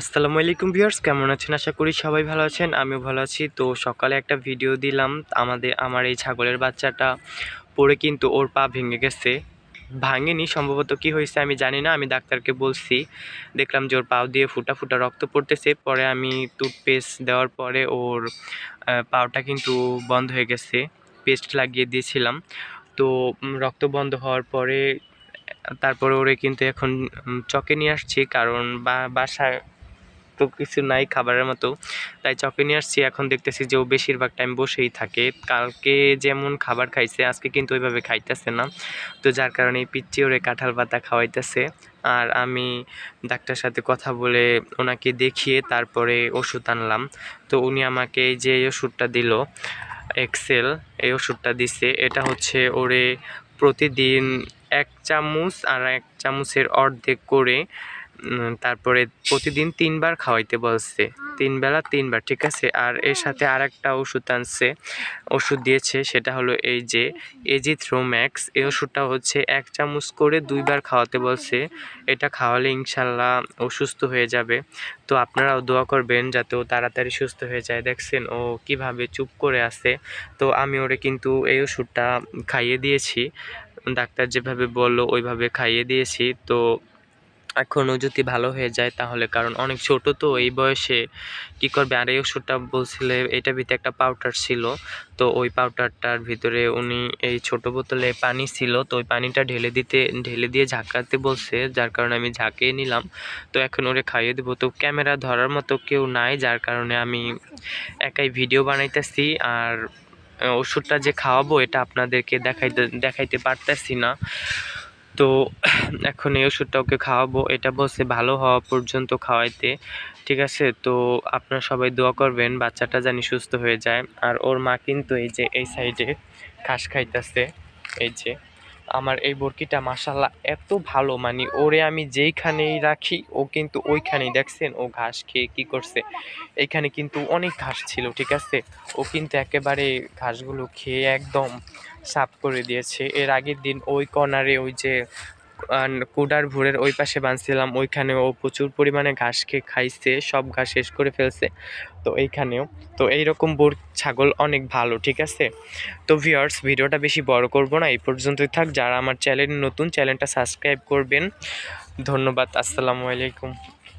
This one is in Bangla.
আসসালামু আলাইকুম ভিউয়ার্স, কেমন আছেন? আশা করি সবাই ভালো আছেন, আমিও ভালো আছি। তো সকালে একটা ভিডিও দিলাম, আমাদের, আমার এই ছাগলের বাচ্চাটা পড়ে কিন্তু ওর পা ভেঙে গেছে। ভাঙেনি, সম্ভবত কি হয়েছে আমি জানি না, আমি ডাক্তারকে বলছি। দেখলাম যে ওর পাও দিয়ে ফুটা ফুটা রক্ত পড়তেছে, পরে আমি টুথপেস্ট দেওয়ার পরে ওর পাওটা কিন্তু বন্ধ হয়ে গেছে, পেস্ট লাগিয়ে দিয়েছিলাম। তো রক্ত বন্ধ হওয়ার পরে, তারপরে ওরে কিন্তু এখন চকে নিয়ে আসছি, কারণ বা, বাসায় তো কিছু নাই খাবারের মতো। তাই চকে নিয়ে আসছি, এখন দেখতেছি যে ও বেশিরভাগ টাইম বসেই থাকে। কালকে যেমন খাবার খাইছে, আজকে কিন্তু ওইভাবে খাইতেছে না। তো যার কারণে পিচ্ছি ওরে কাঁঠাল পাতা খাওয়াইতেছে। আর আমি ডাক্তার সাথে কথা বলে ওনাকে দেখিয়ে তারপরে ওষুধ আনলাম। তো উনি আমাকে যে ওষুধটা দিল এক্সেল এই ওষুধটা দিছে। এটা হচ্ছে ওরে প্রতিদিন এক চামচ আর এক চামচের অর্ধেক করে তারপরে প্রতিদিন তিনবার খাওয়াইতে বলছে। তিন বেলা তিনবার, ঠিক আছে? আর এর সাথে আর একটা ওষুধ আনছে, ওষুধ দিয়েছে, সেটা হলো এই যে এজি এজিথ্রোম্যাক্স এই ওষুধটা হচ্ছে এক চামচ করে দুইবার খাওয়াতে বলছে। এটা খাওয়ালে ইনশাল্লাহ ও সুস্থ হয়ে যাবে। তো আপনারাও দোয়া করবেন যাতে ও তাড়াতাড়ি সুস্থ হয়ে যায়। দেখছেন ও কীভাবে চুপ করে আছে। তো আমি ওরে কিন্তু এই ওষুধটা খাইয়ে দিয়েছি। ডাক্তার যেভাবে বলল, ওইভাবে খাইয়ে দিয়েছি। তো এখনও যদি ভালো হয়ে যায় তাহলে, কারণ অনেক ছোট তো এই বয়সে কি করবে? আর এই ওষুধটা বলছিলে এটার ভিতরে একটা পাউডার ছিল, তো ওই পাউডারটার ভিতরে উনি এই ছোট বোতলে পানি ছিল, তো ওই পানিটা ঢেলে দিতে, ঢেলে দিয়ে ঝাঁকাতে বলছে, যার কারণে আমি ঝাঁকিয়ে নিলাম। তো এখন ওরে খাইয়ে দেবো। তো ক্যামেরা ধরার মতো কেউ নাই, যার কারণে আমি একাই ভিডিও বানাইতেছি, আর ওষুধটা যে খাওয়াবো, এটা আপনাদেরকে দেখাইতে দেখাইতে পারতেছি না। তো এখন এই ওষুধটা ওকে খাওয়াবো। এটা বলছে ভালো হওয়া পর্যন্ত খাওয়াইতে, ঠিক আছে? তো আপনারা সবাই দোয়া করবেন, বাচ্চাটা জানি সুস্থ হয়ে যায়। আর ওর মা কিন্তু এই যে, এই সাইডে ঘাস খাইতেছে, এই যে। আমার এই বরকিটা মাসাল্লাহ এত ভালো মানে ওরে আমি যেইখানেই রাখি, ও কিন্তু ওইখানেই, দেখছেন? ও ঘাস খেয়ে কি করছে? এইখানে কিন্তু অনেক ঘাস ছিল, ঠিক আছে? ও কিন্তু একেবারে ঘাসগুলো খেয়ে একদম সাফ করে দিয়েছে। এর আগের দিন ওই কর্নারে ওই যে কুডার ভোরের ওই পাশে বাঁধছিলাম ওইখানেও প্রচুর পরিমাণে ঘাস খেয়ে খাইছে, সব ঘাস শেষ করে ফেলছে। তো এইখানেও। তো এইরকম বোর ছাগল অনেক ভালো, ঠিক আছে? তো ভিওর্স ভিডিওটা বেশি বড় করব না, এই পর্যন্তই থাক। যারা আমার চ্যানেল নতুন চ্যানেলটা সাবস্ক্রাইব করবেন। ধন্যবাদ, আসসালামু আলাইকুম।